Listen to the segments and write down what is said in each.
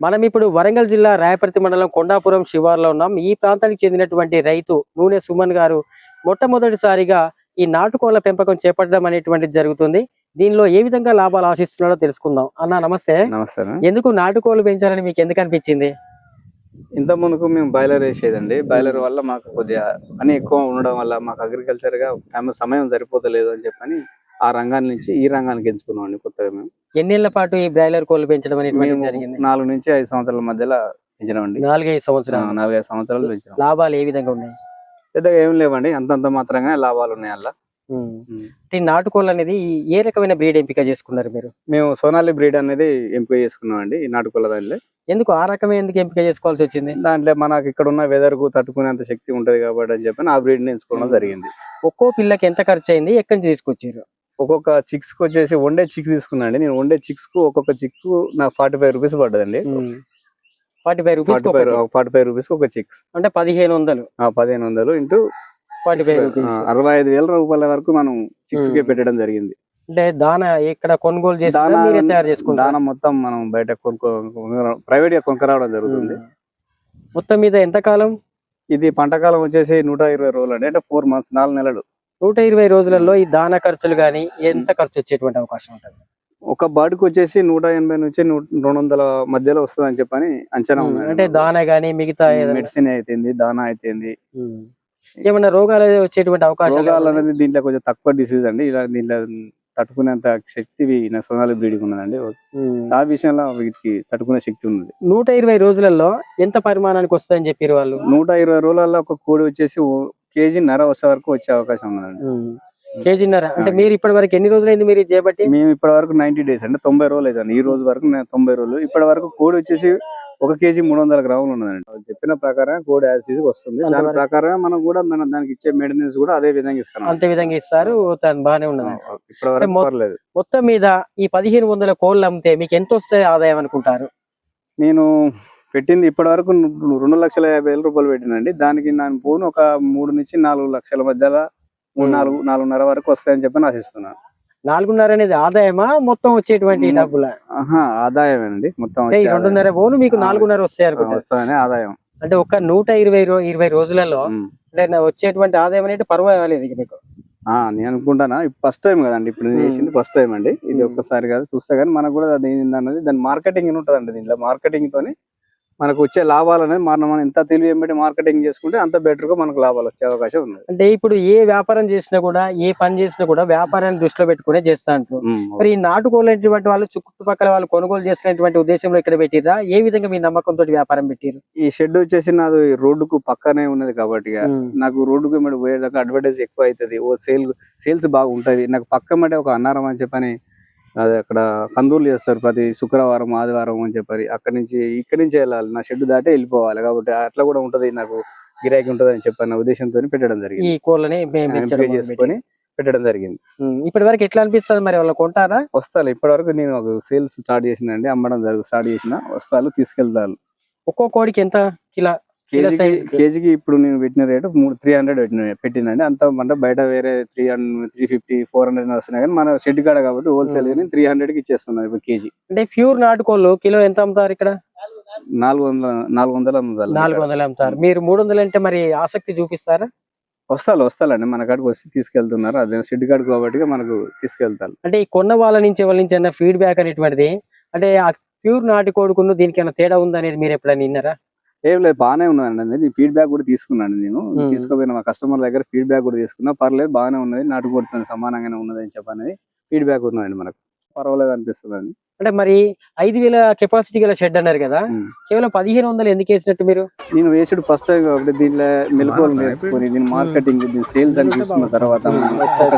మనం ఇప్పుడు వరంగల్ జిల్లా రాయపర్తి మండలం కొండాపురం శివార్లో ఉన్నాం. ఈ ప్రాంతానికి చెందినటువంటి రైతు నూనె సుమన్ గారు మొట్టమొదటిసారిగా ఈ నాటుకోళ్ళ పెంపకం చేపట్టడం అనేటువంటిది జరుగుతుంది. దీనిలో ఏ విధంగా లాభాలు ఆశిస్తున్నాడో తెలుసుకుందాం. అన్న నమస్తే. నమస్తే. ఎందుకు నాటుకోళ్ళు పెంచాలని మీకు ఎందుకు అనిపించింది? ఇంత ముందుకు మేము బాయిలర్ వేసేదండి. బాయిలర్ వల్ల మాకు కొద్దిగా పని ఎక్కువ ఉండడం వల్ల మాకు అగ్రికల్చర్గా టైం సమయం సరిపోతలేదు అని చెప్పని ఆ రంగాన్ని నుంచి ఈ రంగానికి ఎంచుకున్నాం అండి కొత్తగా మేము. ఎన్నేళ్ళ పాటు ఈ బ్రాయిలర్ కోళ్ళు పెంచడం మేము జరిగింది? నాలుగు నుంచి ఐదు సంవత్సరాల మధ్యలో పెంచినామండి. నాలుగైదు సంవత్సరాలు. నాలుగైదు సంవత్సరాలు పెంచినాం. లాభాలు ఏ విధంగా ఉన్నాయి? పెద్దగా ఏం లేవండి అంతంత మాత్రంగా లాభాలు ఉన్నాయి అలా. అంటే నాటుకోళ్ళు అనేది ఏ రకమైన బ్రీడ్ ఎంపిక చేసుకున్నారు మీరు? మేము సోనాలి బ్రీడ్ అనేది ఎంపిక చేసుకున్నాం అండి ఈ నాటుకోళ్ళ దానిలో ఎందుకు ఆ రకమే ఎందుకు ఎంపిక చేసుకోవాల్సి వచ్చింది? దాంట్లో మనకి ఇక్కడ ఉన్న వెదర్కు తట్టుకునేంత శక్తి ఉంటది కాబట్టి అని చెప్పి ఆ బ్రీడ్ ఎంచుకోవడం. జరిగింది. ఒక్కో పిల్లకి ఎంత ఖర్చు అయింది? ఎక్కడి నుంచి తీసుకొచ్చారు? ఒక్కొక్క చిక్స్కి వచ్చేసి వన్ డే చిక్స్ తీసుకున్నాండి నేను వన్ డే చిక్స్కు ఒక్కొక్క చిక్ నాకు forty five rupees పడ్డదండి forty five rupees forty five forty five rupees ఒక చిక్స్ అంటే పదిహేను వందలు. పదిహేను వందలు ఇంటూ ఫార్టీ ఫైవ్ రూపీస్ అరవై ఐదు వేల రూపాయల వరకు మనం చిక్స్కి మ్మ్. పెట్టడం జరిగింది. అంటే దాన ఇక్కడ కొనుగోలు చేసి తయారు చేసుకుంటారు? దానం మొత్తం మనం బయట కొనుక్కో ప్రైవేట్గా కొనుక్కరావడం జరుగుతుంది. మొత్తం మీద ఎంత కాలం? ఇది పంటకాలం వచ్చేసి నూట ఇరవై రోజులు అండి. అంటే ఫోర్ మంత్స్ నాలుగు నెలలు. నూట ఇరవై రోజులలో ఈ దాన ఖర్చులు గానీ ఎంత ఖర్చు వచ్చేటువంటి అవకాశం ఉంటుంది? ఒక బాడీకి వచ్చేసి నూట ఎనభై నుంచి రెండు వందల మధ్యలో వస్తుంది అని చెప్పని అంచనా ఉంది అంటే దాన గానీ మిగతా మెడిసిన్ అయితేంది దానా అయితేంది. ఉమ్. ఏమన్నా రోగాలు వచ్చేటువంటి రోగాలు ఏమన్నా? అనేది దీంట్లో కొంచెం తక్కువ డిసీజ్ అండి. ఇలా దీంట్లో తట్టుకునేంత శక్తి సోనాలి బ్రీడింగ్ ఉన్నదండి. ఆ విషయంలో వీటికి తట్టుకునే శక్తి ఉన్నది. నూట ఇరవై రోజులలో ఎంత పరిమాణానికి వస్తాయని చెప్పారు వాళ్ళు? నూట ఇరవై రోజులలో ఒక కోడి వచ్చేసి ఓ- కేజీ నర వచ్చే వరకు వచ్చే అవకాశం ఉన్నదండి. కేజీన్నర అంటే మీరు ఇప్పటి వరకు ఎన్ని రోజులైంది మీరు ఇది చేపట్టి? మేము ఇప్పటి వరకు నైన్టీ డేస్ అంటే తొంభై రోజులు అవుతుంది ఈ రోజు వరకు తొంభై రోజులు. ఇప్పటి వరకు కోడి వచ్చేసి ఒక కేజీ మూడు వందల గ్రాములు ఉన్నదండి. చెప్పిన ప్రకారం కోడి ఈజ్ వస్తుంది. దాని ప్రకారం మనం కూడా మనం దానికి ఇచ్చే మెయింటెనెన్స్ కూడా అదే విధంగా ఇస్తాం అంతే విధంగా ఇస్తారు. తను బాగానే ఉన్నది ఇప్పటి వరకు మొ- పర్లేదు. మొత్తం మీద ఈ పదిహేను వందల కోళ్ళు అమ్మితే మీకు ఎంత వస్తాయి ఆదాయం అనుకుంటారు? నేను పెట్టింది ఇప్పటి వరకు రెండు లక్షల యాభై వేల రూపాయలు పెట్టినండి దానికి నేను పోను ఒక మూడు నుంచి నాలుగు లక్షల మధ్యలో మూడు. నాలుగు నాలుగున్నర వరకు వస్తాయని చెప్పి ఆశిస్తున్నాను నాలుగున్నర అనేది ఆదాయమా మొత్తం వచ్చేటువంటి. డబ్బుల ఆదాయమేనండి మొత్తం రెండున్నర పోను మీకు. నాలుగున్నర వస్తాయి ఆదాయం. అంటే ఒక నూట ఇరవై ఇరవై రోజులలో. అంటే వచ్చేటువంటి ఆదాయం అనేది పర్వాలేదు మీకు నేను అనుకుంటానా ఫస్ట్ టైం కదండి ఇప్పుడు నేను. చేసింది ఫస్ట్ టైం అండి ఇది. ఒక్కసారి కాదు చూస్తే కానీ మనకు కూడా అన్నది దాని మార్కెటింగ్ ఉంటుందండి దీంట్లో మార్కెటింగ్ తోని మనకు వచ్చే లాభాలు అనేది మనం మనం ఎంత తెలివి ఏమిటి మార్కెటింగ్ చేసుకుంటే అంత బెటర్గా మనకు లాభాలు వచ్చే అవకాశం ఉంది. అంటే ఇప్పుడు ఏ వ్యాపారం చేసినా కూడా ఏ పని చేసినా కూడా వ్యాపారాన్ని దృష్టిలో పెట్టుకునే చేస్తా అంటారు. మరి ఈ నాటుకోలేటువంటి వాళ్ళు చుట్టుపక్కల వాళ్ళు కొనుగోలు చేసినటువంటి ఉద్దేశంలో ఇక్కడ పెట్టిరా? ఏ విధంగా మీ నమ్మకంతో వ్యాపారం పెట్టారు? ఈ షెడ్ వచ్చేసి నాది రోడ్డుకు పక్కనే ఉన్నది కాబట్టి నాకు రోడ్డుకు మీద పోయేదాకా అడ్వర్టైజ్ ఎక్కువ అవుతుంది. ఓ సేల్ సేల్స్ బాగుంటది. నాకు పక్క మటే ఒక అన్నారం అని చెప్పని అది అక్కడ కందూర్లు చేస్తారు ప్రతి శుక్రవారం ఆదివారం అని చెప్పని అక్కడి నుంచి ఇక్కడి నుంచి వెళ్ళాలి. నా షెడ్ దాటే వెళ్ళిపోవాలి. కాబట్టి అట్లా కూడా ఉంటది. నాకు గిరాకీ ఉంటది అని చెప్పిన ఉద్దేశంతో పెట్టడం ఈ జరిగింది కోళ్ళని చేసుకొని పెట్టడం జరిగింది. ఇప్పటి వరకు ఎట్లా అనిపిస్తుంది మరి? వాళ్ళు కొంటారా? వస్తాలు. ఇప్పటి వరకు నేను ఒక సేల్స్ స్టార్ట్ చేసిన అండి అమ్మడం జరుగు స్టార్ట్ చేసిన వస్తాలు తీసుకెళ్తాను ఒక్కో కోడికి ఎంత కిలో కేజీకి ఇప్పుడు నేను పెట్టిన రేటు మూడు త్రీ హండ్రెడ్ పెట్టిన పెట్టినండి అంత అంటే బయట వేరే three hundred three fifty four hundred వస్తున్నాయి కానీ మన షెడ్ కాడ కాబట్టి హోల్సేల్ కానీ త్రీ హండ్రెడ్కి ఇచ్చేస్తున్నాను ఇప్పుడు కేజీ. అంటే ప్యూర్ నాటుకోళ్ళు కిలో ఎంత అమ్ముతారు ఇక్కడ? నాలుగు వందల నాలుగు వందలు అమ్ముతారు నాలుగు వందలు అమ్ముతారు. మీరు మూడు వందలు అంటే మరి ఆసక్తి చూపిస్తారా? వస్తాలు వస్తాలండి. మన కాడికి వచ్చి తీసుకెళ్తున్నారు. అదే షెడ్ కాడికి కాబట్టి మనకు తీసుకెళ్తారు. అంటే ఈ కొన్న వాళ్ళ నుంచి వాళ్ళ నుంచి అన్న ఫీడ్బ్యాక్ అనేటువంటిది? అంటే ఆ ప్యూర్ నాటు కోడుకున్న దీనికి ఏమైనా తేడా ఉందనేది మీరు ఎప్పుడైనా విన్నారా? ఏం లేదు బాగానే ఉన్నదండి నేను ఫీడ్బ్యాక్ కూడా తీసుకున్నాను నేను. తీసుకుపోయిన మా కస్టమర్ దగ్గర ఫీడ్బ్యాక్ కూడా తీసుకున్నా. పర్లేదు బాగానే ఉన్నది. నాటు కొడుతుంది సమానంగానే ఉన్నది అని చెప్పనేది. ఫీడ్బ్యాక్ ఉన్నదండి మనకు. పర్వాలేదు అనిపిస్తుంది అంటే మరి ఐదు వేల కెపాసిటీ గల షెడ్ అన్నారు కదా. కేవలం పదిహేను వందలు ఎందుకు వేసినట్టు మీరు? నేను వేసుడు ఫస్ట్ కాబట్టి దీంట్లో మెలకువలు నేర్చుకొని దీని మార్కెటింగ్ దీని సేల్స్ అని చూసుకున్న తర్వాత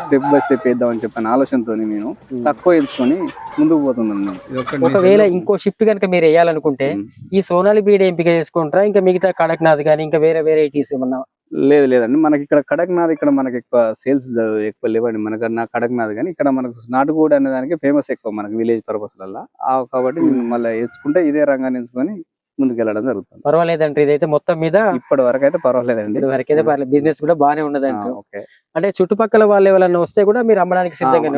స్టెప్ బై స్టెప్ వేద్దామని చెప్పిన ఆలోచనతో నేను తక్కువ ఎంచుకొని ముందుకు పోతున్నాను నేను. ఒకవేళ ఇంకో షిఫ్ట్ కనుక మీరు వేయాలనుకుంటే. ఈ సోనాలి బీడ్ ఎంపిక చేసుకుంటారా? ఇంకా మిగతా కడక్నాథ్ కానీ ఇంకా వేరే వెరైటీస్ ఏమన్నా లేదు లేదండి. మనకి ఇక్కడ కడక్నాథ్ ఇక్కడ మనకి ఎక్కువ సేల్స్ ఎక్కువ లేవండి. మనకి నా కడక్నాథ్ కానీ ఇక్కడ మనకు నాటుకోడి అనే దానికి ఫేమస్ ఎక్కువ మనకి విలేజ్ పర్పస్ వల్ల కాబట్టి నేను మళ్ళీ ఎంచుకుంటే ఇదే రంగాన్ని ఎంచుకొని ముందుకెళ్ళడం జరుగుతుంది. పర్వాలేదంటే ఇదైతే మొత్తం మీద ఇప్పటి వరకు అయితే పర్వాలేదండి వరకైతే పర్లేదు బిజినెస్ కూడా బాగానే ఆ, ఉన్నదంట ఓకే. అంటే చుట్టుపక్కల వాళ్ళు ఎవరైనా వస్తే కూడా మీరు అమ్మడానికి సిద్ధంగా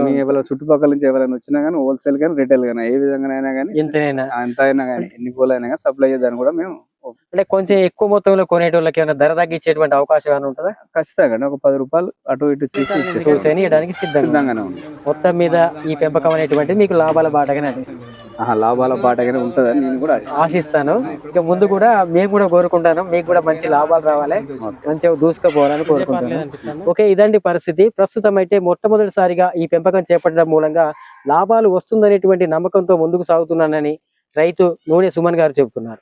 చుట్టుపక్కల నుంచి ఎవరైనా వచ్చినా కానీ హోల్సేల్ కానీ రిటైల్ కానీ ఏ విధంగా అయినా కానీ ఎంత అయినా కానీ ఎన్ని అయినా కానీ సప్లై చేద్దాన్ని కూడా మేము అంటే కొంచెం ఎక్కువ మొత్తంలో కొనేటోళ్ళకి ఏమైనా ధర తగ్గించేటువంటి అవకాశం ఏమైనా ఉంటుందా? ఖచ్చితంగా. ఒక పది రూపాయలు అటు ఇటు చూసి. చూసేని ఇవ్వడానికి సిద్ధంగా. సిద్ధంగానే ఉంది. మొత్తం మీద ఈ పెంపకం అనేటువంటిది మీకు లాభాల బాటగానే అనిపిస్తుంది లాభాల పాటగానే ఉంటుందని నేను కూడా ఆశిస్తాను. ఇక ముందు కూడా మేము కూడా కోరుకుంటాను. మీకు కూడా మంచి లాభాలు రావాలి. మంచిగా దూసుకుపోవాలని కోరుకుంటున్నాను ఓకే ఇదండి పరిస్థితి. ప్రస్తుతం అయితే మొట్టమొదటిసారిగా ఈ పెంపకం చేపట్టడం మూలంగా లాభాలు వస్తుందనేటువంటి నమ్మకంతో ముందుకు సాగుతున్నానని రైతు నూనె సుమన్ గారు చెబుతున్నారు.